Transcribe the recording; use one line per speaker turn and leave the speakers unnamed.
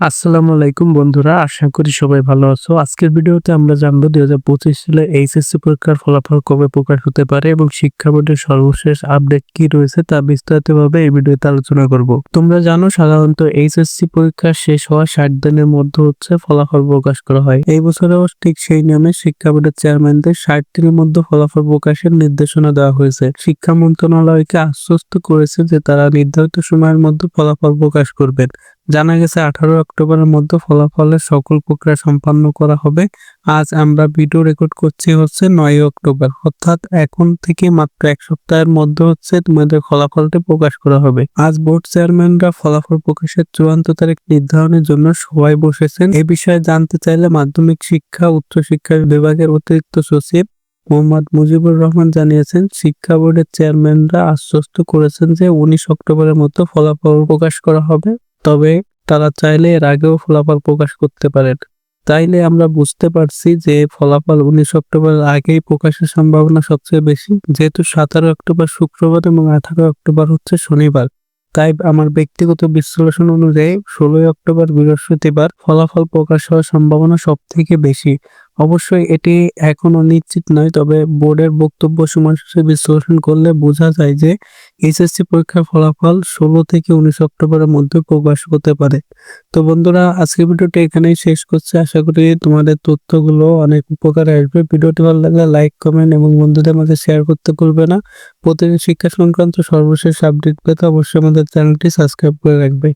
আসসালামু আলাইকুম বন্ধুরা, আশা করি সবাই ভালো আছো। আজকের ভিডিওতে আমরা জানব দুই হাজার পঁচিশ সালে এইচএসসি পরীক্ষার ফলাফল কবে প্রকাশ হতে পারে এবং শিক্ষা বোর্ডের সর্বশেষ আপডেট কি রয়েছে তা বিস্তারিতভাবে এই ভিডিওতে আলোচনা করব। তোমরা জানো সাধারণত এইচএসসি পরীক্ষা শেষ হওয়ার ষাট দিনের মধ্যে হচ্ছে ফলাফল প্রকাশ করা হয়। এই বছরেও ঠিক সেই নিয়মে শিক্ষা বোর্ডের চেয়ারম্যানদের ষাট দিনের মধ্যে ফলাফল প্রকাশের নির্দেশনা দেওয়া হয়েছে। শিক্ষা মন্ত্রণালয়কে আশ্বস্ত করেছে যে তারা নির্ধারিত সময়ের মধ্যে ফলাফল প্রকাশ করবেন। জানা গেছে আঠারো অক্টোবরের মধ্যে ফলাফলের সকল প্রক্রিয়া সম্পন্ন করা হবে। আজ আমরা ভিডিও রেকর্ড করছি হচ্ছে নয় অক্টোবর। অর্থাৎ এখন থেকে মাত্র এক সপ্তাহের মধ্যে হচ্ছে তোমাদের ফলাফলটি প্রকাশ করা হবে। আজ বোর্ড চেয়ারম্যানরা ফলাফল প্রকাশের চূড়ান্ত তারিখ নির্ধারণের জন্য সবাই বসেছেন। এ বিষয়ে জানতে চাইলে মাধ্যমিক শিক্ষা উচ্চ শিক্ষা বিভাগের অতিরিক্ত সচিব মোহাম্মদ মুজিবুর রহমান জানিয়েছেন, শিক্ষা বোর্ডের চেয়ারম্যানরা আশ্বস্ত করেছেন যে উনিশ অক্টোবরের মতো ফলাফল প্রকাশ করা হবে। তবে তারা চাইলে এর আগেও ফলাফল প্রকাশ করতে পারেন। তাইলে আমরা বুঝতে পারছি যে ফলাফল উনিশ অক্টোবরের আগেই প্রকাশের সম্ভাবনা সবচেয়ে বেশি, যেহেতু সতেরো অক্টোবর শুক্রবার এবং আঠারো অক্টোবর হচ্ছে শনিবার। তাই আমার ব্যক্তিগত বিশ্লেষণ অনুযায়ী ষোলোই অক্টোবর বৃহস্পতিবার ফলাফল প্রকাশ হওয়ার সম্ভাবনা সব থেকে বেশি। অবশ্যই এটি এখনও নিশ্চিত নয়, তবে বোর্ডের বক্তব্য সময়সূচি বিশ্লেষণ করলে বোঝা যায় যে এইচএসসি পরীক্ষার ফলাফল ষোলো থেকে উনিশ অক্টোবরের মধ্যে প্রকাশ হতে পারে। তো বন্ধুরা, আজকের ভিডিওটা এখানেই শেষ করছি। আশা করি তোমাদের তথ্যগুলো অনেক উপকারে আসবে। ভিডিওটি ভালো লাগলে লাইক, কমেন্ট এবং বন্ধুদের মাঝে শেয়ার করতে ভুলবে না। প্রতিদিন শিক্ষা সংক্রান্ত সর্বশেষ আপডেট পেতে অবশ্যই আমাদের চ্যানেলটি সাবস্ক্রাইব করে রাখবে।